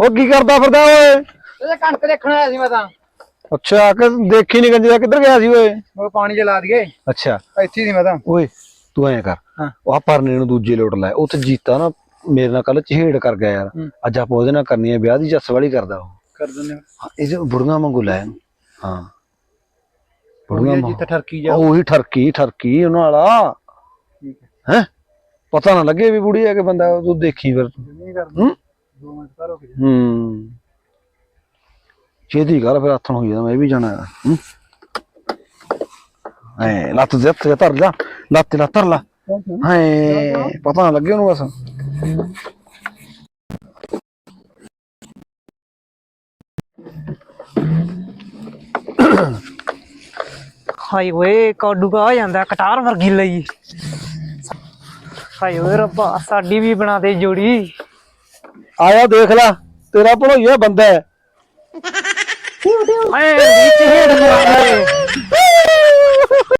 ਉਹ ਕੀ ਕਰਦਾ ਫਿਰਦਾ ਓਏ? ਇਹਦੇ ਕਣਕ ਦੇਖਣ ਆਇਆ ਸੀ ਮੈਂ ਤਾਂ। ਅੱਛਾ ਕਿ ਦੇਖੀ ਨਹੀਂ ਗੰਜੇ ਕਿੱਧਰ ਗਿਆ ਸੀ ਓਏ? ਉਹ ਪਾਣੀ ਜਲਾ ਦਈਏ। ਅੱਛਾ। ਇੱਥੇ ਸੀ ਮੈਂ ਤਾਂ। ਓਏ ਤੂੰ ਐਂ ਕਰ। ਉਹ ਆ ਪਰਨੇ ਨੂੰ ਦੂਜੇ ਲੋਟ ਲੈ। ਉੱਥੇ ਜੀਤਾ ਨਾ ਮੇਰੇ ਨਾਲ ਕੱਲ ਚਿਹੇੜ ਕਰ ਗਿਆ ਯਾਰ। ਅੱਜ ਆਪਾਂ ਉਹਦੇ ਨਾਲ ਕਰਨੀ ਹੈ ਵਿਆਹ ਦੀ ਜੱਸ ਵਾਲੀ ਕਰਦਾ ਉਹ। ਕਰ ਦਿੰਦੇ ਹਾਂ। ਇਹ ਬੁੜੀਆਂ ਵਾਂਗੂ ਲੈ ਹਾਂ। ਬੁੜੀਆਂ ਜਿੱਥੇ ਠਰਕੀ ਜਾ। ਉਹੀ ਠਰਕੀ ਠਰਕੀ ਉਹਨਾਂ ਵਾਲਾ। ਹੈ। ਪਤਾ ਨਾ ਲੱਗੇ ਵੀ ਬੁੜੀ ਹੈ ਕਿ ਬੰਦਾ ਤੂੰ ਦੇਖੀ ਫਿਰ। ਨਹੀਂ ਕਰਦਾ। 2 ਮਿੰਟ ਕਰੋ ਫਿਰ ਹੱਥੋਂ ਹੋ ਜਾਣਾ ਮੈਂ ਵੀ ਜਾਣਾ ਹੈ। ਐ ਲੱਤ ਜ਼ੱਤ ਤੇ ਧਰ ਲਾ ਲੱਤ ਤੇ ਧਰ ਲਾ। ਐ ਪਤਾ ਨਾ ਲੱਗੇ ਉਹਨੂੰ ਬਸ। ਹਾਈ ਓਏ ਕਾਡੂਗਾ ਆ ਜਾਂਦਾ ਕਟਾਰ ਵਰਗੀ ਲਈ। ਹਾਈ ਓਏ ਰੱਬਾ ਸਾਡੀ ਵੀ ਬਣਾ ਦੇ ਜੋੜੀ। ਆਇਆ ਦੇਖ ਲੈ ਤੇਰਾ ਭਣੋਈਆ ਬੰਦਾ ਹੈ। ਐ ਵਿੱਚ ਹੇੜ